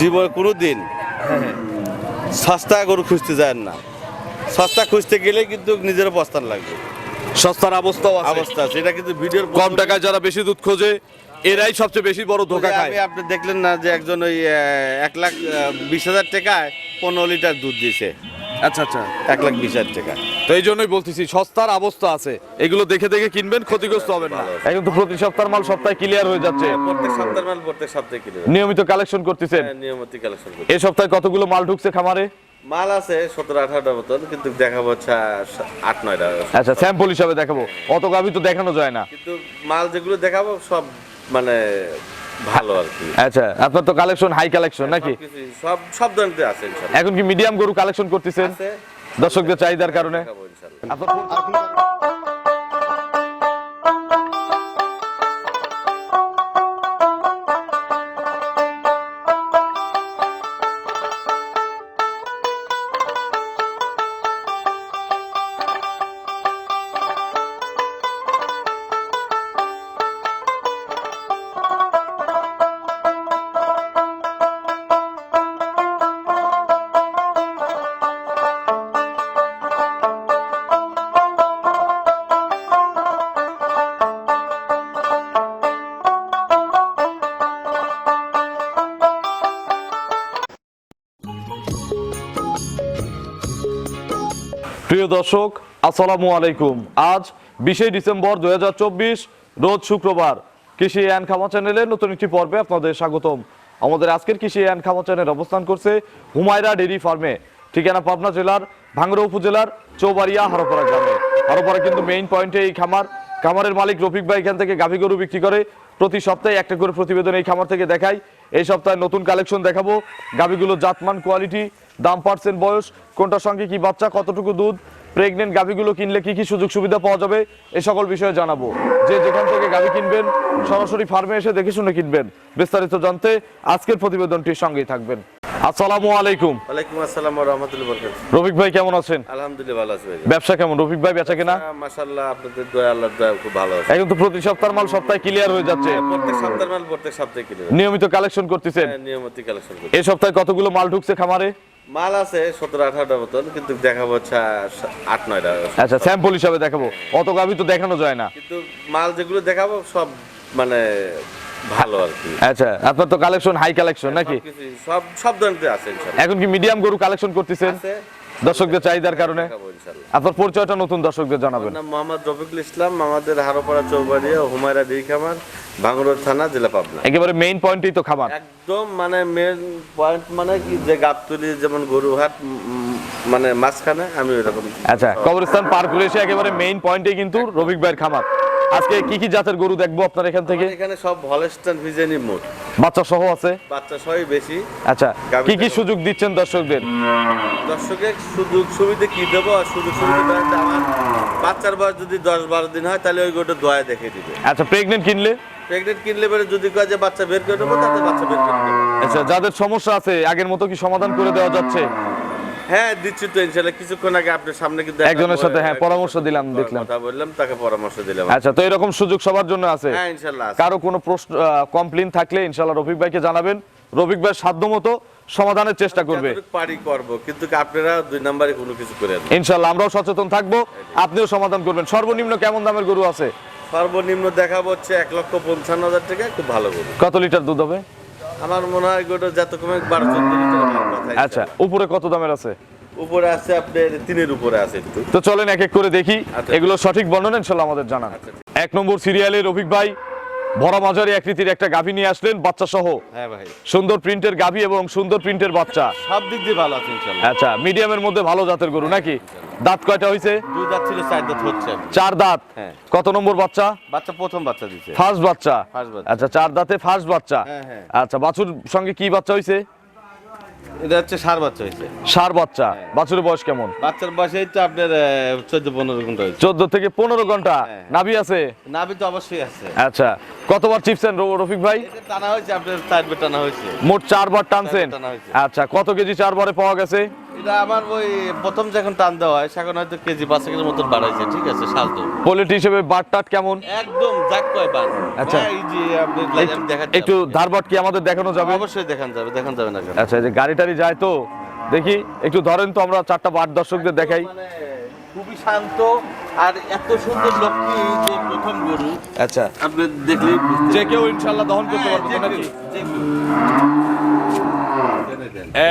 জীবনে কোনো দিন সস্তা গরু খুঁজতে যায় না। সস্তা খুঁজতে গেলে কিন্তু নিজের প্রস্তান লাগবে। সস্তার অবস্থা অবস্থা এটা কিন্তু ভিডিওর কম টাকায় যারা বেশি দুধ খোঁজে এরাই সবচেয়ে বেশি বড় ধোকা খায়। আমি আপনি দেখলেন না যে একজন ওই এক লাখ বিশ হাজার টাকায় পনেরো লিটার দুধ দিয়েছে। আচ্ছা আচ্ছা। এক লাখ বিশ হাজার টাকা তো এই জন্যই বলতেছি সস্তার অবস্থা আছে। এগুলো দেখে দেখে কিনবেন ক্ষতিগ্রস্ত হবেন না। এখন তো প্রতি সপ্তাহের মাল সপ্তাহে ক্লিয়ার হয়ে যাচ্ছে। প্রত্যেক সপ্তাহ মাল প্রত্যেক সপ্তাহে কিনে নিয়মিত কালেকশন করতেছেন? নিয়মিত কালেকশন করি এই সপ্তাহে কতগুলো মাল ঢুকছে খামারে? মাল আছে সতেরো আঠারোটা মতন কিন্তু দেখা হচ্ছে আট নয়টা। আচ্ছা স্যাম্পল হিসাবে দেখাবো। অত গাভি তো দেখানো যায় না। কিন্তু মাল যেগুলো দেখাবো সব মানে ভালো আর কি। আচ্ছা আপনার তো কালেকশন হাই কালেকশন নাকি? সব সব ধরনের আছে এখন কি মিডিয়াম গরু কালেকশন করতেছেন? আছে। দর্শকদের চাহিদার কারণে। প্রিয় দর্শক, আসসালামু আলাইকুম। আজ বিশে ডিসেম্বর দুই রোজ শুক্রবার কৃষি অ্যান্ড খামা চ্যানেলের নতুন একটি পর্বে আপনাদের স্বাগতম। আমাদের আজকের কৃষি অ্যান্ড খামা চ্যানেল অবস্থান করছে হুমায়রা ডেইরি ফার্মে, ঠিকানা পাবনা জেলার ভাঙ্গড়া উপজেলার চৌবাড়িয়া হারোপাড়া গ্রামে। হারোপাড়া কিন্তু মেইন পয়েন্টে এই খামার। খামারের মালিক রফিক ভাই এখান থেকে গাভী গরু বিক্রি করে প্রতি সপ্তাহে একটা করে প্রতিবেদন এই খামার থেকে দেখাই। এই সপ্তাহে নতুন কালেকশন দেখাবো। গাভীগুলো জাতমান কোয়ালিটি দাম পার্সেন্ট বয়স কোনটার সঙ্গে কি বাচ্চা কতটুকু দুধ প্রেগনেন্ট গাভীগুলো কিনলে কি কি সুযোগ সুবিধা পাওয়া যাবে এই সকল বিষয়ে জানাব। যে যেখান থেকে গাভী কিনবেন সরাসরি ফার্মে এসে দেখে শুনে কিনবেন। বিস্তারিত জানতে আজকের প্রতিবেদনটির সঙ্গেই থাকবেন। আসসালামু আলাইকুম। ওয়ালাইকুম আসসালাম ওয়া রাহমাতুল্লাহি ওয়া বারাকাতুহু। রফিক ভাই কেমন আছেন? আলহামদুলিল্লাহ ভালো আছি ভাই ব্যবসা কেমন? রফিক ভাই বেচা কেনা? মাশাআল্লাহ আপনাদের দয়া আল্লাহর দয়া খুব ভালো আছে। এখন তো প্রতি সপ্তাহের মাল সপ্তাহে ক্লিয়ার হয়ে যাচ্ছে। প্রত্যেক সপ্তাহ মাল প্রত্যেক সপ্তাহে কিনে নিয়মিত কালেকশন করতেছেন? হ্যাঁ, নিয়মিত কালেকশন এই সপ্তাহে কতগুলো মাল ঢুকছে খামারে? মাল আছে সতেরো আঠারোটা মতন কিন্তু দেখা হচ্ছে আট নয়টা। আচ্ছা স্যাম্পল হিসাবে দেখাবো। অত গাভি তো দেখানো যায় না। কিন্তু মাল যেগুলো দেখাবো সব মানে ভালো আর কি। আচ্ছা আপনার তো কালেকশন হাই কালেকশন নাকি? সব সব ধরনের আছে এখন কি মিডিয়াম গরু কালেকশন করতেছেন? দর্শকদের চাহিদার কারণে। দেখাবো আপনার পরিচয়টা নতুন দর্শকদের জানাবেন। মোহাম্মদ রফিকুল ইসলাম আমাদের হারোপাড়া চৌবাড়িয়া হুমায়রা ডেরি খামার থানা জেলা পাবনা। একেবারে মেইন পয়েন্টই তো খামার একদম মানে মেন পয়েন্ট মানে কি যে গাবতলি যেমন গরুহাট মানে মাঝখানে আমি ওইরকম। আচ্ছা কবরস্থান পার করে এসে একেবারে মেইন পয়েন্টে কিন্তু রবিক ভাইয়ের খামার। আজকে কি কি জাতের গরু দেখব আপনার এখান থেকে? এখানে সব হলস্টান ভিজেনি মোট। বাচ্চা সহ আছে? বাচ্চা সবই বেশি। আচ্ছা কি কি সুযোগ দিচ্ছেন দর্শকদের? দর্শকের সুযোগ সুবিধা কি দেবো? আর সুযোগ সুবিধা আমার বাচ্চার বয়স যদি দশ বারো দিন হয় তাহলে ওই গোটা দয়া দেখে দিবে। আচ্ছা প্রেগনেন্ট কিনলে? প্রেগনেন্ট কিনলে পরে যদি কয় যে বাচ্চা বের করে বাচ্চা বের করে আচ্ছা যাদের সমস্যা আছে আগের মতো কি সমাধান করে দেওয়া যাচ্ছে? হ্যাঁ দিচ্ছি তো কিছুক্ষণ আগে আপনার সামনে কিন্তু একজনের সাথে, হ্যাঁ, পরামর্শ দিলাম, দেখলাম। কথা বললাম তাকে পরামর্শ দিলাম। আচ্ছা তো এরকম সুযোগ সবার জন্য আছে? হ্যাঁ কারও কোনো প্রশ্ন কমপ্লেন থাকলে ইনশাল্লাহ রফিক ভাইকে জানাবেন। রফিক ভাই সাধ্য মতো সমাধানের চেষ্টা করবে। পারি করব কিন্তু আপনারা দুই নাম্বারে কোনো কিছু করে দেন? ইনশাল্লাহ আমরাও সচেতন থাকব আপনিও সমাধান করবেন। সর্বনিম্ন কেমন দামের গরু আছে? সর্বনিম্ন দেখাবো হচ্ছে এক লক্ষ পঞ্চান্ন হাজার টাকা খুব ভালো গরু। কত লিটার দুধ হবে? আমার মনে হয় গোটা যত কমে বারো চোদ্দ লিটার কথা আচ্ছা উপরে কত দামের আছে? উপরে আছে আপনার তিনের উপরে আছে একটু। তো চলেন এক এক করে দেখি। আচ্ছা। এগুলো সঠিক বর্ণনা ইনশাল্লাহ আমাদের জানান। আচ্ছা, এক নম্বর সিরিয়ালের রফিক ভাই ভরা মাঝারি আকৃতির একটা গাভী নিয়ে আসলেন বাচ্চা সহ হ্যাঁ ভাই। সুন্দর প্রিন্টের গাভী এবং সুন্দর প্রিন্টের বাচ্চা। সব দিক দিয়ে ভালো আছে ইনশাআল্লাহ আচ্ছা মিডিয়ামের মধ্যে ভালো জাতের গরু নাকি? দাঁত কয়টা হয়েছে দুই দাঁত ছিল চার দাঁত হচ্ছে। চার দাঁত। হ্যাঁ। কত নম্বর বাচ্চা? বাচ্চা প্রথম বাচ্চা দিছে। ফার্স্ট বাচ্চা। আচ্ছা চার দাঁতে ফার্স্ট বাচ্চা। হ্যাঁ, হ্যাঁ। আচ্ছা বাছুর সঙ্গে কি বাচ্চা হয়েছে এটা হচ্ছে সার বাচ্চা হয়েছে সার বাচ্চা। হ্যাঁ। বাছুরের বয়স কেমন? বাচ্চার বয়সে তো আপনার চোদ্দ পনেরো ঘণ্টা হয়েছে চোদ্দ থেকে পনেরো ঘণ্টা। হ্যাঁ। নাভি আছে? নাভি তো অবশ্যই আছে। আচ্ছা। কতবার চিপছেন রফিক ভাই? টানা হয়েছে আপনার চার বের টানা হয়েছে মোট চারবার টানছেন? চারবার। আচ্ছা কত কেজি চারবারে পাওয়া গেছে? এটা আমার ওই প্রথম যখন টান দেওয়া হয় সেখন হয়তো কেজি পাঁচেকের মতন বাড়াইছে ঠিক আছে পোলেট হিসেবে কেমন? একদম যাক কয় বান। আচ্ছা। হ্যাঁ, এই যে আপনি দেখাচ্ছি একটু ধারবাট কি আমাদের দেখানো যাবে? অবশ্যই দেখান যাবে দেখান যাবে না আচ্ছা এই যে গাড়ি টাড়ি যায় তো দেখি একটু ধরেন তো আমরা চারটা বাট দর্শকদের দেখাই। মানে খুবই শান্ত আর এত সুন্দর লক্ষ্মী যে প্রথম গরু। আচ্ছা। আপনি যে কেউ ইনশাল্লাহ দহন করতে হ্যাঁ, পারবে নাকি।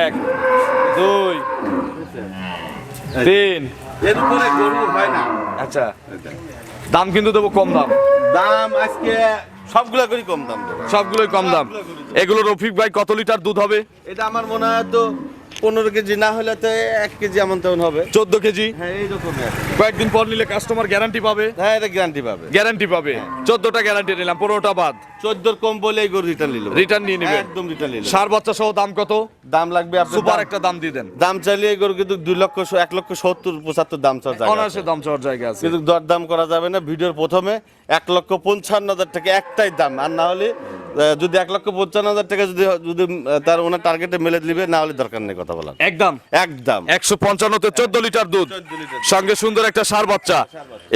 এক দুই তিন। এর উপরে গরু হয় না। আচ্ছা দাম কিন্তু দেবো কম দাম। দাম আজকে সবগুলা করি কম দাম। সবগুলোই কম দাম। এগুলো রফিক ভাই কত লিটার দুধ হবে? এটা আমার মনে হয় তো পনেরো কেজি না হলে তো এক কেজি এমন তেমন হবে। চোদ্দ কেজি? হ্যাঁ এইরকমই আছে কয়েকদিন পর নিলে কাস্টমার গ্যারান্টি পাবে? হ্যাঁ এটা গ্যারান্টি পাবে। গ্যারান্টি পাবে। চোদ্দটা গ্যারান্টি নিলাম পনেরোটা বাদ। চোদ্দোর কম বলে এই গরু রিটার্ন নিল। রিটার্ন নিয়ে নেবে। একদম রিটার্ন নিল। সার বাচ্চা সহ দাম কত? দাম লাগবে সুপার একটা দাম দিয়ে দেন। দাম চাইলে এই গরু কিন্তু দুই লক্ষ এক লক্ষ সত্তর পঁচাত্তর দাম চাওয়ার জায়গা অনায়াসে দাম চাওয়ার জায়গা আছে। কিন্তু দর দাম করা যাবে না। ভিডিওর প্রথমে এক লক্ষ পঞ্চান্ন হাজার টাকা একটাই দাম। আর না হলে যদি এক লক্ষ পঞ্চান্ন হাজার টাকা যদি যদি তার ওনার টার্গেটে মেলে দিবে না হলে দরকার নেই কথা বলার। একদম। একদম। একশো পঞ্চান্নতে চোদ্দ লিটার দুধ। সঙ্গে সুন্দর একটা সার বাচ্চা।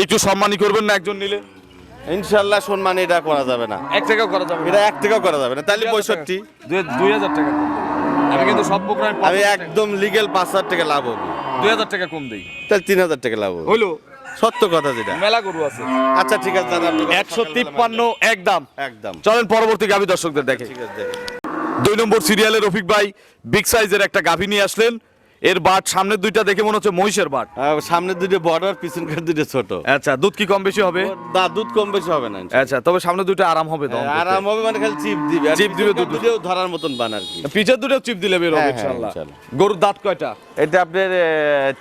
একটু সম্মানই করবেন না একজন নিলে? ইনশাল্লাহ সম্মান এটা করা যাবে না। এক টাকাও করা যাবে এটা এক টাকাও করা যাবে না। তাহলে পঁয়ষট্টি। দুই হাজার টাকা আমি কিন্তু সব প্রোগ্রামে আমি একদম লিগেল পাঁচ হাজার টাকা লাভ হবে। দুই হাজার টাকা কম দিই। তাহলে তিন হাজার টাকা লাভ হবে। হইল? সত্য কথা যেটা। মেলা গরু আছে। আচ্ছা ঠিক আছে দাদা একশো তিপ্পান্ন একদম। একদম। চলেন পরবর্তী গাভী দর্শকদের দেখে। ঠিক আছে। দুই নম্বর সিরিয়ালে রফিক ভাই বিগ সাইজের একটা গাভী নিয়ে আসলেন। এর বাট সামনের দুইটা দেখে মনে হচ্ছে মহিষের বাট। সামনের দুটো বড় আর পিছনকার দুটো ছোট? আচ্ছা দুধ কি কম বেশি হবে? দা দুধ কম বেশি হবে না আচ্ছা তবে সামনে দুইটা আরাম হবে দহন করতে। আরাম হবে মানে খালি চিপ দিবে। চিপ দিবে দুধ। ধরার মতন বান আর কি। পিছের দুটো চিপ দিলে বের হবে হ্যাঁ, হ্যাঁ, ইনশাআল্লাহ ইনশাআল্লাহ। গরুর দাঁত কয়টা? এটা আপনার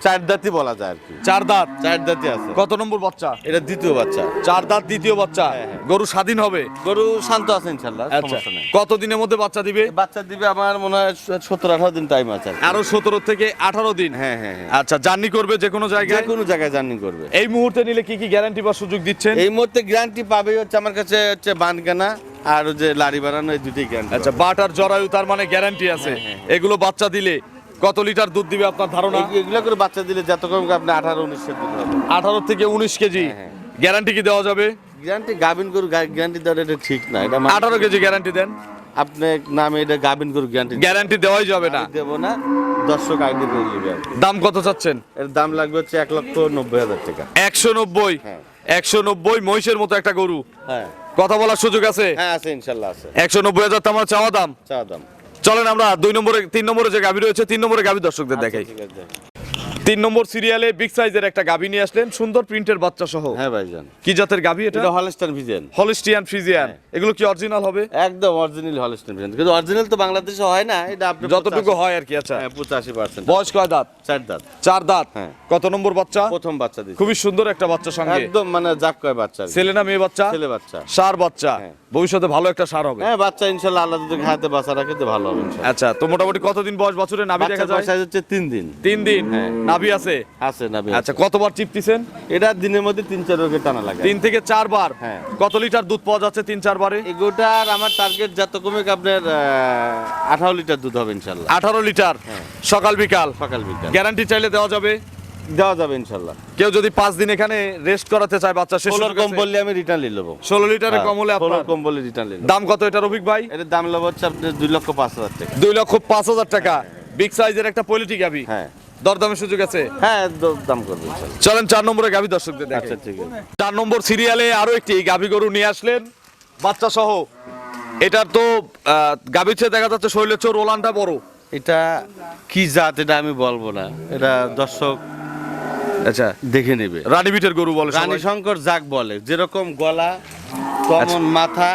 চার দাঁতি বলা যায় আর কি। চার দাঁত? চার দাঁতি আছে। কত নম্বর বাচ্চা? এটা দ্বিতীয় বাচ্চা। চার দাঁত দ্বিতীয় বাচ্চা? হ্যাঁ, হ্যাঁ। গরু স্বাধীন হবে? গরু শান্ত আছে ইনশাল্লাহ আচ্ছা। সমস্যা নেই। কত দিনের মধ্যে বাচ্চা দিবে? বাচ্চা দিবে আমার মনে হয় সত্তর আঠারো দিন টাইম আছে। আরও সতেরো থেকে আঠারো দিন। হ্যাঁ হ্যাঁ হ্যাঁ। আচ্ছা জার্নি করবে যে কোনো যে জায়গায়? কোনো জায়গায় জার্নি করবে। এই মুহূর্তে নিলে কি কি গ্যারান্টি বা সুযোগ দিচ্ছেন? এই মুহূর্তে গ্যারান্টি পাবে হচ্ছে আমার কাছে হচ্ছে বান কেনা আর যে লাড়ি বাড়ানো এই দুটোই গ্যারান্টি আচ্ছা বাট আর জরায়ু তার মানে গ্যারান্টি আছে। হ্যাঁ, এগুলো বাচ্চা দিলে কত লিটার দুধ দিবে আপনার ধারণা? এগুলো করে বাচ্চা দিলে যত কম আপনি আঠারো হবে। আঠারো থেকে উনিশ কেজি। হ্যাঁ, গ্যারান্টি কি দেওয়া যাবে? গ্যারান্টি গাবিন গরু গ্যারান্টি ঠিক না এটা আঠারো কেজি গ্যারান্টি দেন। আপনি নামে এটা গাবিন গরু গ্যারান্টি গ্যারান্টি দেওয়াই যাবে না। দেবো না দর্শক আইডি করে নেবে দাম কত চাচ্ছেন? এর দাম লাগবে হচ্ছে এক লক্ষ নব্বই হাজার টাকা। একশো নব্বই? হ্যাঁ। একশো নব্বই মহিষের মতো একটা গরু। হ্যাঁ। কথা বলার সুযোগ আছে? হ্যাঁ আছে ইনশাল্লাহ আছে। একশো নব্বই হাজার তোমার চাওয়া দাম। চা দাম। চলেন আমরা দুই নম্বরে তিন নম্বরে যে গাভী রয়েছে তিন নম্বরে গাভী দর্শকদের দেখাই। ঠিক আছে। তিন নম্বর সিরিয়ালে বিগ সাইজের একটা গাভী নিয়ে আসলেন সুন্দর প্রিন্টের বাচ্চা সহ। হ্যাঁ ভাইজান। কি জাতের গাভী এটা? ভিজেন হলিস্টিয়ান ফ্রিজিয়ান এগুলো কি অরিজিনাল হবে? একদম অরিজিনাল ভিজেন কিন্তু অরিজিনাল তো বাংলাদেশে হয় না এটা আপনি যতটুকু হয় আর কি আচ্ছা। হ্যাঁ পঁচাশি পার্সেন্ট বয়স কয় দাঁত? চার দাঁত। চার দাঁত? হ্যাঁ। কত নম্বর বাচ্চা? প্রথম বাচ্চা খুবই সুন্দর একটা বাচ্চা সঙ্গে। একদম মানে জাক কয় বাচ্চা। ছেলে না মেয়ে বাচ্চা? ছেলে বাচ্চা। সার বাচ্চা। হ্যাঁ। ভবিষ্যতে ভালো একটা সার হবে। হ্যাঁ বাচ্চা ইনশাল্লাহ আল্লাহ যদি বাচ্চা রাখে তো ভালো হবে আচ্ছা তো মোটামুটি কতদিন বয়স বছরে নাভি দেখা যায়? বয়স হচ্ছে তিন দিন। তিন দিন? হ্যাঁ। নাভি আছে? আছে না আচ্ছা কতবার চিপতিছেন এটা দিনের মধ্যে তিন চার টানা লাগে তিন থেকে চারবার হ্যাঁ। কত লিটার দুধ পাওয়া যাচ্ছে তিন চারবারে এগুলোটার আমার টার্গেট যত কমে আপনার আঠারো লিটার দুধ হবে ইনশাল্লাহ। আঠারো লিটার? হ্যাঁ। সকাল বিকাল? সকাল বিকাল। গ্যারান্টি চাইলে দেওয়া যাবে? দেওয়া যাবে ইনশাল্লাহ। কেউ যদি পাঁচ দিন এখানে রেস্ট করাতে চায় বাচ্চা ষোলোর কম বললে আমি রিটার্ন নিয়ে নেব। ষোলো লিটারের কম হলে আপনার কম বললে রিটার্ন নিয়ে দাম কত এটা রফিক ভাই? এটার দাম নেব হচ্ছে আপনার দুই লক্ষ পাঁচ হাজার টাকা। দুই লক্ষ পাঁচ হাজার টাকা। বিগ সাইজের একটা পলিটি গাবি হ্যাঁ। দরদামের সুযোগ আছে? হ্যাঁ দ- দাম করবে চলেন চার নম্বরে গাবি দর্শকদের আচ্ছা ঠিক আছে। চার নম্বর সিরিয়ালে আরও একটি গাভী গরু নিয়ে আসলেন। বাচ্চা সহ। এটার তো গাভীর চেয়ে দেখা যাচ্ছে শৈলের চোর ওলানটা বড়। এটা কি জাত এটা আমি বলব না। এটা দর্শক আচ্ছা। দেখে নেবে। রানী বিটের গরু বলে রানী শঙ্কর যাক বলে যেরকম গলা কমন মাথা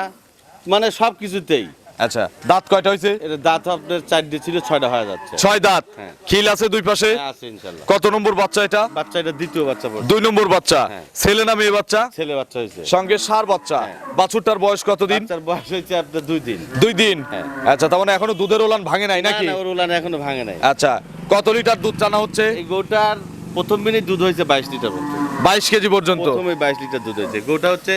মানে সব কিছুতেই আচ্ছা দাঁত কয়টা হয়েছে এটা দাঁত আপনার চারটে ছিল ছয়টা হয়ে যাচ্ছে। ছয় দাঁত? হ্যাঁ। খিল আছে দুই পাশে? হ্যাঁ, আছে কত নম্বর বাচ্চা এটা? বাচ্চা এটা দ্বিতীয় বাচ্চা দুই নম্বর বাচ্চা। হ্যাঁ। ছেলে না মেয়ে বাচ্চা? ছেলে বাচ্চা হয়েছে সঙ্গে সার বাচ্চা। বাছুরটার বয়স কতদিন? বাচ্চার বয়স হয়েছে আপনার দুই দিন। দুই দিন। আচ্ছা তার মানে এখনও দুধের ওলান ভাঙে নাই নাকি? না ওর উলান এখনও ভাঙে নাই। আচ্ছা কত লিটার দুধ টানা হচ্ছে? এই গরুটার প্রথম মিনিট দুধ হয়েছে বাইশ লিটার বাইশ কেজি পর্যন্ত। প্রথমে বাইশ লিটার দুধ হয়েছে গরুটা হচ্ছে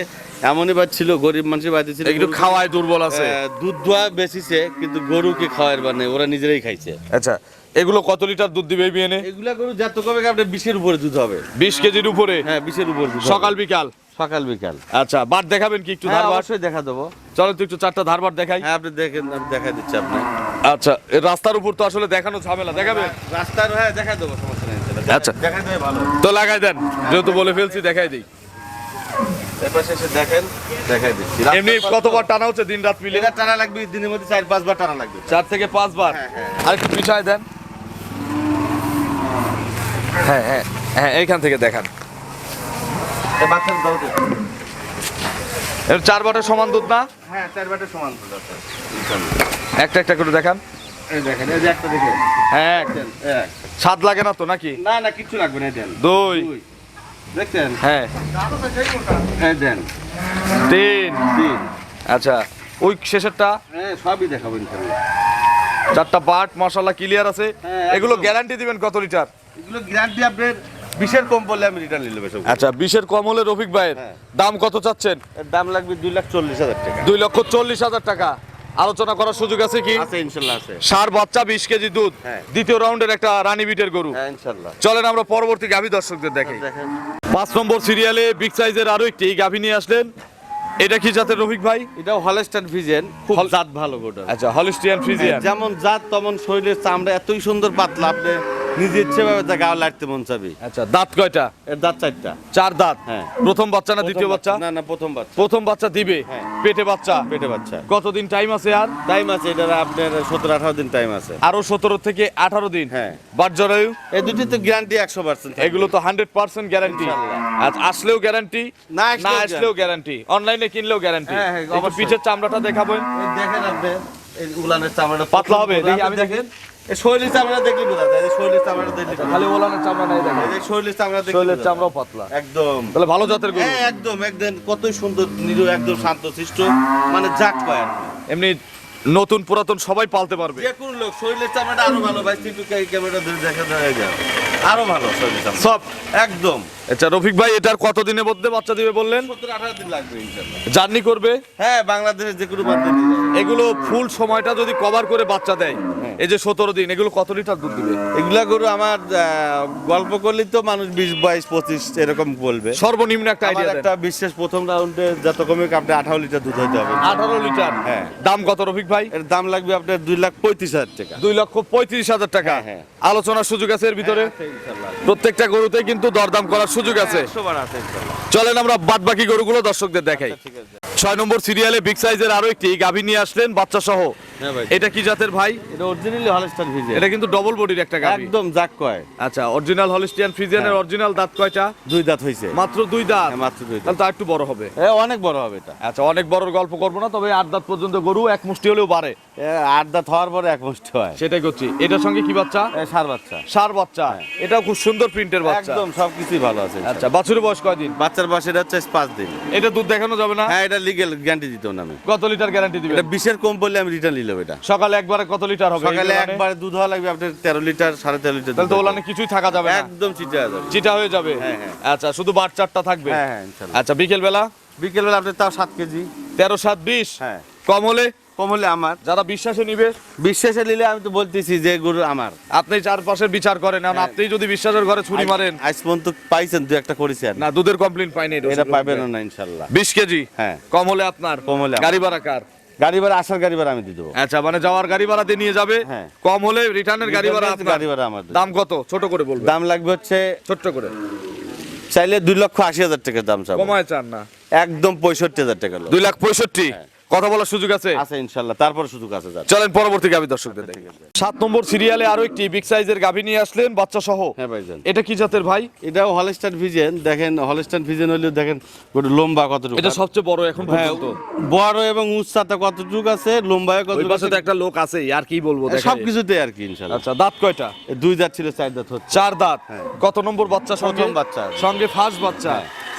এমনই বাদ ছিল গরিব মানুষের বাড়িতে ছিল একটু খাওয়ায় দুর্বল আছে। দুধ দোয়া বেশিছে কিন্তু গরুকে খাওয়ার বার নেই ওরা নিজেরাই খাইছে। আচ্ছা এগুলো কত লিটার দুধ দিবে বিয়েনে এগুলা গরু যত কবে আপনার বিশের উপরে দুধ হবে। বিশ কেজির উপরে? হ্যাঁ বিশের উপরে সকাল বিকাল? সকাল বিকাল। আচ্ছা বাট দেখাবেন কি একটু হ্যাঁ ধারবার? অবশ্যই দেখা দেবো। চলো তো একটু চারটা ধারবার দেখাই। হ্যাঁ আপনি দেখেন আমি দেখা দিচ্ছি আপনি আচ্ছা এই রাস্তার উপর তো আসলে দেখানো ঝামেলা দেখাবে রাস্তার হ্যাঁ দেখাই দেবো সমস্যা নেই। আচ্ছা। দেখাই দেবে ভালো। তো লাগাই দেন যেহেতু বলে ফেলছি দেখাই দিই। এরপর এসে দেখেন দেখাই দিচ্ছি। এমনি কতবার টানা হচ্ছে? দিন রাত মিলে এটা টানা লাগবে দিনের মধ্যে চার পাঁচবার টানা লাগবে। চার থেকে পাঁচবার? হ্যাঁ, হ্যাঁ। আর একটু পিছায় দেন। হ্যাঁ হ্যাঁ হ্যাঁ এইখান থেকে দেখান। চার বাটের সমান দুধ না? হ্যাঁ চার বাটের সমান দুধ আছে। একটা একটা করে দেখান। এই দেখেন এই যে একটা দেখেন। হ্যাঁ স্বাদ লাগে না তো নাকি? না না কিচ্ছু লাগবে না দেন। দুই। দেখছেন? হ্যাঁ। এই দেন। তিন। তিন। আচ্ছা ওই শেষেরটা? হ্যাঁ সবই দেখাবো চারটা পাট মশলা ক্লিয়ার আছে? হ্যাঁ, এগুলো গ্যারান্টি দিবেন কত লিটার? এগুলো গ্যারান্টি আপনার বিশের কম পড়লে আমি রিটার্ন নিলে বেশ আচ্ছা বিশের কম হলে রফিক ভাইয়ের হ্যাঁ। দাম কত চাচ্ছেন? দাম লাগবে দুই লাখ চল্লিশ হাজার টাকা। দুই লক্ষ চল্লিশ হাজার টাকা। আলোচনা করার সুযোগ আছে কি? আছে ইনশাআল্লাহ আছে। সার বাচ্চা বিশ কেজি দুধ হ্যাঁ। দ্বিতীয় রাউন্ডের একটা রানী বিটের গরু। হ্যাঁ ইনশাআল্লাহ চলেন আমরা পরবর্তী গাভী দর্শকদের দেখাই পাঁচ নম্বর সিরিয়ালে বিগ সাইজের আরও একটি গাভী নিয়ে আসলেন। এটা কি জাতের রফিক ভাই? এটাও হলস্টার ফ্রিজিয়ান খুব জাত ভালো গোটা। আচ্ছা হলিস্টিয়ান ফ্রিজিয়ান যেমন জাত তেমন শরীরের চামড়া এতই সুন্দর পাতলা আপনি নিজে ইচ্ছে ভাবে তা গাও লাড়তে মন চাবি। আচ্ছা দাঁত কয়টা? এর দাঁত চারটা। চার দাঁত? হ্যাঁ। প্রথম বাচ্চা না দ্বিতীয় বাচ্চা। না না প্রথম বাচ্চা। প্রথম বাচ্চা দিবে? হ্যাঁ। পেটে বাচ্চা? পেটে বাচ্চা। কতদিন টাইম আছে আর? টাইম আছে এটার আপনার সতেরো আঠারো দিন টাইম আছে। আরও সতেরো থেকে আঠারো দিন? হ্যাঁ। এই দুটি তো গ্যারান্টি একশো পার্সেন্ট এগুলো তো হান্ড্রেড পার্সেন্ট গ্যারান্টি ইনশাআল্লাহ। আসলেও গ্যারান্টি না আসলেও গ্যারান্টি অনলাইনে কিনলেও গ্যারান্টি হ্যাঁ, হ্যাঁ। পিঠের চামড়াটা দেখাবেন। দেখেন আপনি। এই উলানের চামড়াটা পাতলা হবে, দেখি আমি দেখেন। এই শৈলীর চামড়া দেখলে বোঝা যায় এই শৈলীর চামড়া দেখলে। খালি ওলানের চামড়া নাই দেখেন। এই চামড়া দেখলে শৈলের বোঝা চামড়াও পাতলা। একদম। তাহলে ভালো জাতের গরু। হ্যাঁ একদম একদম। কতই সুন্দর নিরু একদম মানে জাক পায় এমনি নতুন পুরাতন সবাই পালতে পারবে। যে কোনো লোক শরীরের চামড়াটা আরও ভালো। ভাই ক্যামেরা ধরে দেখা দেখা যায়। আরও ভালো শরীরের চামড়া। সব। একদম। আচ্ছা রফিক ভাই এটার কতদিনের মধ্যে বাচ্চা দিবে বললেন? আঠারো দিন লাগবে জার্নি করবে? হ্যাঁ বাংলাদেশের যে কোনো দিয়ে এগুলো ফুল সময়টা যদি কভার করে বাচ্চা দেয় এই যে সতেরো দিন এগুলো কত লিটার দুধ দিবে? এগুলা গরু আমার গল্প করলে তো মানুষ বিশ বাইশ পঁচিশ এরকম বলবে। সর্বনিম্ন একটা আইডিয়া একটা বিশেষ প্রথম রাউন্ডে যত কমে আপনি আঠারো লিটার দুধ হইতে হবে। আঠারো লিটার? হ্যাঁ। দাম কত রফিক ভাই? এর দাম লাগবে আপনার দুই লাখ পঁয়ত্রিশ হাজার টাকা। দুই লক্ষ পঁয়ত্রিশ হাজার টাকা। হ্যাঁ, হ্যাঁ। আলোচনার সুযোগ আছে এর ভিতরে? প্রত্যেকটা গরুতে কিন্তু দরদাম করার সুযোগ আছে। বার আছে। চলেন আমরা বাদ বাকি গরুগুলো দর্শকদের দেখাই। ছয় নম্বর সিরিয়ালে বিগ সাইজের আরও একটি গাভী নিয়ে আসলেন বাচ্চা সহ। হ্যাঁ এটা কি জাতের ভাই? এটা অরিজিনালি হলস্টার ভিজে এটা কিন্তু ডবল বডির একটা গাভী। একদম জাক কয়। আচ্ছা অরিজিনাল হলিস্টিয়ান ফ্রিজিয়ানের হ্যাঁ। অরিজিনাল দাঁত কয়টা? দুই দাঁত হইছে। মাত্র দুই দাঁত। হ্যাঁ, মাত্র দুই দাঁত। তাহলে একটু বড় হবে। এ অনেক বড় হবে এটা। আচ্ছা অনেক বড় গল্প করব না তবে আট দাঁত পর্যন্ত গরু এক মুষ্টি হলেও বাড়ে। আট দাঁত হওয়ার পরে এক মুষ্টি হয়। সেটাই করছি। এটার সঙ্গে কি বাচ্চা? সার বাচ্চা। সার বাচ্চা। এটাও খুব সুন্দর প্রিন্টের বাচ্চা। একদম সবকিছুই ভালো আছে আচ্ছা বাছুরের বয়স কয়দিন? বাচ্চার বয়স এটা হচ্ছে পাঁচ দিন। এটা দুধ দেখানো যাবে না? হ্যাঁ এটা লিগেল গ্যারান্টি দিত না কত লিটার গ্যারান্টি দিবে এটা বিশের কম পড়লে আমি রিটার্ন নিলাম এটা। সকালে একবারে কত লিটার হবে? সকালে ওলানে? একবার দুধ হওয়া লাগবে আপনার তেরো লিটার সাড়ে তেরো লিটার তাহলে তো ওলানে কিছুই থাকা যাবে একদম চিটে যাবে। চিটা হয়ে যাবে? হ্যাঁ, হ্যাঁ। আচ্ছা শুধু বার চারটা থাকবে? হ্যাঁ হ্যাঁ আচ্ছা বিকেল বেলা বিকেলবেলা আপনার তাও সাত কেজি। তেরো সাত বিশ? হ্যাঁ। কম হলে কম হলে আমার। যারা বিশ্বাসে নিবে বিশ্বাসে নিলে আমি তো বলতেছি যে গরু আমার। আপনি চারপাশের বিচার করেন এখন আপনি যদি বিশ্বাসের ঘরে ছুরি মারেন আজ পর্যন্ত পাইছেন দু একটা করেছেন না দুধের কমপ্লেন পাইনি এটা পাবেন না ইনশাল্লাহ। বিশ কেজি? হ্যাঁ। কম হলে আপনার? কম হলে গাড়ি ভাড়া কার? গাড়ি ভাড়া আসার গাড়ি ভাড়া আমি দিয়ে দেবো। আচ্ছা মানে যাওয়ার গাড়ি ভাড়া দিয়ে নিয়ে যাবে হ্যাঁ। কম হলে রিটার্নের গাড়ি ভাড়া আপনার। গাড়ি ভাড়া আমার দাম কত? ছোট করে বলবেন। দাম লাগবে হচ্ছে ছোট্ট করে। চাইলে দুই লক্ষ আশি হাজার টাকা দাম চাবো। কমায় চান না। একদম পঁয়ষট্টি হাজার টাকা দুই লাখ পঁয়ষট্টি? হ্যাঁ। কথা বলার সুযোগ আছে? আছে ইনশাল্লাহ। তারপর সুযোগ আছে চলেন পরবর্তী গাভী দর্শকদের দেখি। সাত নম্বর সিরিয়ালে আরও একটি বিগ সাইজের গাভী নিয়ে আসলেন বাচ্চা সহ হ্যাঁ ভাইজান। এটা কি জাতের ভাই? এটাও হলস্টার ভিজেন দেখেন হলস্টার ভিজেন হলেও দেখেন গোটা লম্বা কতটুকু? এটা সবচেয়ে বড় এখন হ্যাঁ, পর্যন্ত। বড় এবং উচ্চতা কতটুকু আছে লম্বায় কতটুকু আছে? একটা লোক আছে আর কি বলব দেখাই। সব কিছুতে আর কি ইনশাল্লাহ। আচ্ছা দাঁত কয়টা? দুই দাঁত ছিল চার দাঁত হচ্ছে। চার দাঁত। হ্যাঁ। কত নম্বর বাচ্চা সঙ্গে? বাচ্চা। সঙ্গে ফার্স্ট বাচ্চা।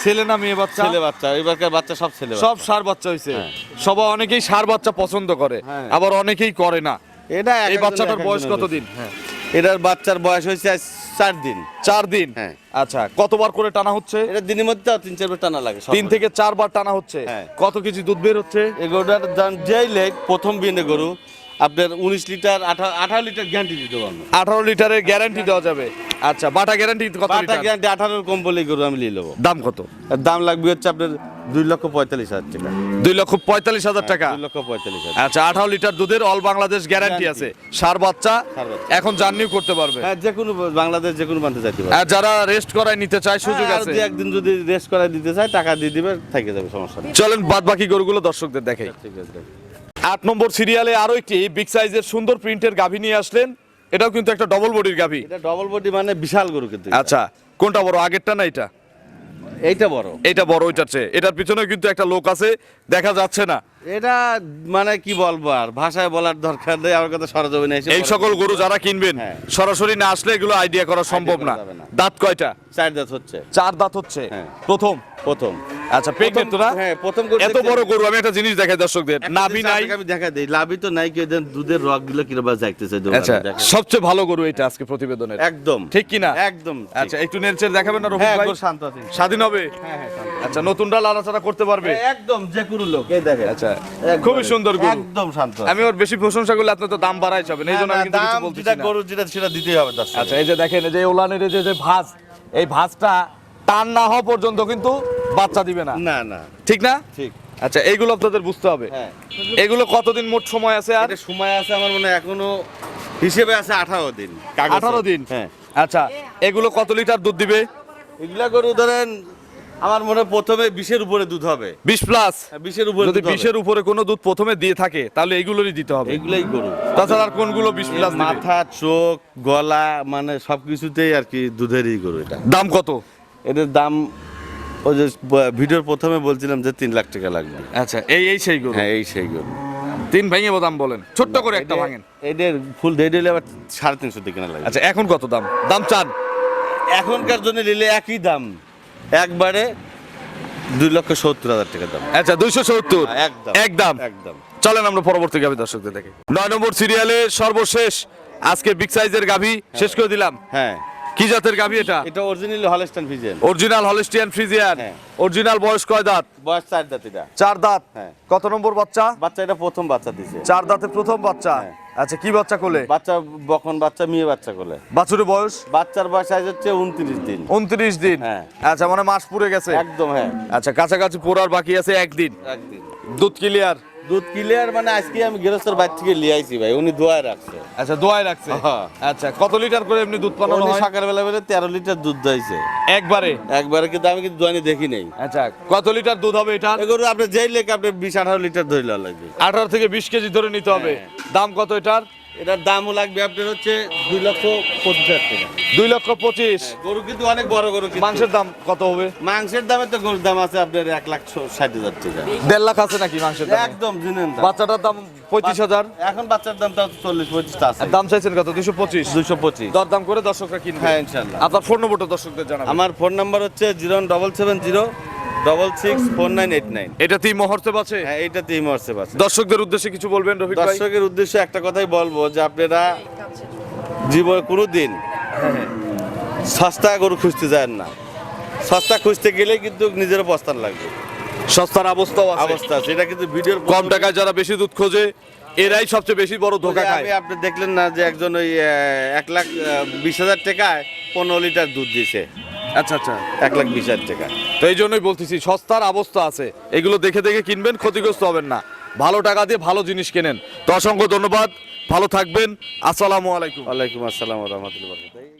ছেলে না মেয়ে বাচ্চা? ছেলে বাচ্চা। এবারকার বাচ্চা সব ছেলে সব সার বাচ্চা হইছে। হ্যাঁ। সবাই অনেকেই সার বাচ্চা পছন্দ করে হ্যাঁ। আবার অনেকেই করে না। এটা এই বাচ্চাটার বয়স কতদিন? হ্যাঁ। এটার বাচ্চার বয়স হয়েছে চার দিন। চার দিন? হ্যাঁ। আচ্ছা কতবার করে টানা হচ্ছে? এটা দিনের মধ্যে তিন চারবার টানা লাগে তিন থেকে চারবার টানা হচ্ছে। কত কেজি দুধ বের হচ্ছে? এই গরুটার দাম যেই লেগ প্রথম বিনে গরু আপনার উনিশ লিটার আঠারো লিটার গ্যারান্টি দিতে পারব আঠারো লিটারের গ্যারান্টি দেওয়া যাবে। আচ্ছা বাটা গ্যারান্টি কত লিটার? গ্যারান্টি আঠারোর কম বলেই গরু আমি নিয়ে নেব। দাম কত? দাম লাগবে হচ্ছে আপনার দুই লক্ষ পঁয়তাল্লিশ হাজার টাকা। দুই লক্ষ পঁয়তাল্লিশ হাজার টাকা? দুই লক্ষ পঁয়তাল্লিশ হাজার। আচ্ছা আঠারো লিটার দুধের অল বাংলাদেশ গ্যারান্টি আছে। সার বাচ্চা এখন জার্নিও করতে পারবে। হ্যাঁ যে কোনো বাংলাদেশ যে কোনো প্রান্তে যাইতে পারে আর যারা রেস্ট করায় নিতে চায় সুযোগ হ্যাঁ, আছে। একদিন যদি রেস্ট করাই দিতে চায় টাকা দিয়ে দিবে থেকে যাবে সমস্যা নেই। চলেন বাদ বাকি গরুগুলো দর্শকদের দেখাই। ঠিক আছে আট নম্বর সিরিয়ালে আরও একটি বিগ সাইজের সুন্দর প্রিন্টের গাভী নিয়ে আসলেন। এটাও কিন্তু একটা ডবল বডির গাভী। এটা ডবল বডি মানে বিশাল গরু কিন্তু আচ্ছা কোনটা বড় আগেরটা না এটা? এইটা বড়। এটা বড়, ওইটার চেয়ে। এটার পিছনে কিন্তু একটা লোক আছে, দেখা যাচ্ছে না। এটা মানে কি বলব আর? ভাষায় বলার দরকার নেই আমার কথা সরজমিনে এসে এই সকল গরু যারা কিনবেন হ্যাঁ। সরাসরি না আসলে এগুলো আইডিয়া করা সম্ভব না। দাঁত কয়টা? চার দাঁত হচ্ছে। চার দাঁত হচ্ছে? হ্যাঁ। প্রথম? প্রথম। আচ্ছা প্রেগনেন্ট না হ্যাঁ প্রথম গরু এত বড় গরু আমি একটা জিনিস দেখাই দর্শকদের। নাভি নাই? আমি দেখা দিই। লাভই তো নাই কেউ দেন দুধের রকগুলো কীরকম যাইতেছে দোকানে, আচ্ছা সবচেয়ে ভালো গরু এটা আজকে প্রতিবেদনের। একদম। ঠিক কি না? একদম আচ্ছা একটু নেলচের দেখাবেন না রফিক হ্যাঁ ভাই? শান্ত আছে। স্বাধীন হবে? হ্যাঁ হ্যাঁ। আচ্ছা নতুনটা লাড়াচাড়া করতে পারবে? একদম যে কোনো লোক এই দেখেন। আচ্ছা একবারে। খুবই সুন্দর গরু। একদম শান্ত আমি ওর বেশি প্রশংসা করলে আপনি তো দাম বাড়াই যাবেন এই জন্য আমি কিন্তু কিছু যেটা না। গরু যেটা সেটা দিতেই হবে আচ্ছা এই যে দেখেন এই যে ওলানের যে যে ভাঁজ এই ভাঁজটা টান না হওয়া পর্যন্ত কিন্তু বাচ্চা দিবে না। না না। ঠিক না? ঠিক। আচ্ছা এইগুলো আপনাদের বুঝতে হবে। হ্যাঁ। এগুলো কতদিন মোট সময় আছে আর? সময় আছে আমার মনে হয় এখনও হিসেবে আছে আঠারো দিন। আঠারো দিন? হ্যাঁ। আচ্ছা এগুলো কত লিটার দুধ দিবে? এগুলা গরু ধরেন আমার মনে হয় প্রথমে বিশের উপরে দুধ হবে। বিশ প্লাস হ্যাঁ, বিশের উপরে যদি বিশের উপরে কোনো দুধ প্রথমে দিয়ে থাকে তাহলে এগুলোরই দিতে হবে। এগুলাই গরু। তাছাড়া আর কোনগুলো বিশ প্লাস মাথা চোখ গলা মানে সবকিছুতেই আর কি দুধেরই গরু এটা। দাম কত? এদের দাম ওই যে ভিডিওর প্রথমে বলছিলাম যে তিন লাখ টাকা লাগবে। আচ্ছা এই এই সেই গরু? হ্যাঁ এই সেই গরু। তিন ভেঙে দাম বলেন। ছোট্ট করে একটা ভাঙেন। এদের ফুল রেডি দিলে আবার সাড়ে তিনশো দিয়ে কেনা লাগবে। আচ্ছা এখন কত দাম? দাম চান? এখনকার জন্য নিলে একই দাম। একবারে দুই লক্ষ সত্তর হাজার টাকা দাম। আচ্ছা দুইশো সত্তর? একদম। একদম? একদম। চলেন আমরা পরবর্তী গাভী দর্শকদের দেখে। নয় নম্বর সিরিয়ালে সর্বশেষ আজকে বিগ সাইজের গাভী শেষ করে দিলাম। হ্যাঁ। কি জাতের গাভী এটা? এটা original Holstein Friesian original Holstein Friesian হ্যাঁ। অরিজিনাল বয়স কয় দাঁত? বয়স চার দাঁত এটা। চার দাঁত। হ্যাঁ। কত নম্বর বাচ্চা? বাচ্চা এটা প্রথম বাচ্চা দিছে। চার দাঁতে প্রথম বাচ্চা। হ্যাঁ। আচ্ছা কি বাচ্চা কোলে? বাচ্চা বখন বাচ্চা মেয়ে বাচ্চা কোলে। বাছুরের বয়স? বাচ্চার বয়স আজ হচ্ছে উনত্রিশ দিন। উনত্রিশ দিন? হ্যাঁ। আচ্ছা মানে মাস পুরে গেছে? একদম হ্যাঁ। আচ্ছা কাছাকাছি পোড়ার বাকি আছে একদিন। একদিন। দুধ ক্লিয়ার দুধ ক্লিয়ার মানে আজকে আমি গৃহস্থর বাড়ি থেকে নিয়ে আইছি ভাই উনি দোয়ায় রাখছে। আচ্ছা দোয়ায় রাখছে? হ্যাঁ। আচ্ছা কত লিটার করে এমনি দুধ পানানো উনি হয়? সকালবেলা বেলা তেরো লিটার দুধ দিয়েছে একবারে? একবারে কিন্তু আমি কিন্তু দোয়ানি দেখি নাই। আচ্ছা কত লিটার দুধ হবে এটা? এগুলো আপনি যেই লেখা আপনি বিশ আঠারো লিটার ধরে লাগবে। আঠারো থেকে বিশ কেজি ধরে নিতে হবে। হ্যাঁ। দাম কত এটার? এটার দামও লাগবে আপনার হচ্ছে দুই লক্ষ পঁচিশ হাজার টাকা। দুই লক্ষ পঁচিশ? গরু কিন্তু অনেক বড় গরু মাংসের দাম কত হবে? মাংসের দামে তো গরুর দাম আছে আপনার এক লাখ ষাট হাজার টাকা। দেড় লাখ আছে নাকি মাংসের দাম? একদম জিনেন বাচ্চাটার দাম পঁয়ত্রিশ হাজার? এখন বাচ্চার দাম তাও চল্লিশ পঁচিশটা আছে। দাম চাইছেন কত? দুশো পঁচিশ? দুশো পঁচিশ। দরদাম করে দর্শকরা কিনবে। হ্যাঁ ইনশাল্লাহ আপনার ফোন নম্বরটা দর্শকদের জানাবেন। আমার ফোন নাম্বার হচ্ছে zero double seven zero double six four nine eight nine এটা তিন আছে? হ্যাঁ আছে। দর্শকদের উদ্দেশ্যে কিছু বলবেন রফিক ভাই? দর্শকের উদ্দেশ্যে একটা কথাই বলব যে আপনারা জীবনে কোনো দিন সস্তা গরু খুঁজতে যান না। সস্তা খুঁজতে গেলে কিন্তু নিজের বস্তান লাগবে। সস্তার অবস্থা আছে এটা কিন্তু ভিডিওর কম টাকায় যারা বেশি দুধ খোঁজে এরাই সবচেয়ে বেশি বড় ধোকা খায়। আপনি দেখলেন না যে একজন ওই এক লাখ বিশ হাজার টাকায় পনেরো লিটার দুধ দিয়েছে আচ্ছা আচ্ছা। এক লাখ বিশ হাজার টাকা। তো এই জন্যই বলতেছি সস্তার অবস্থা আছে। এগুলো দেখে দেখে কিনবেন ক্ষতিগ্রস্ত হবেন না। ভালো টাকা দিয়ে ভালো জিনিস কেনেন। তো অসংখ্য ধন্যবাদ। ভালো থাকবেন। আসসালামু আলাইকুম। আলাইকুম আসসালাম রহমতুল্লাহ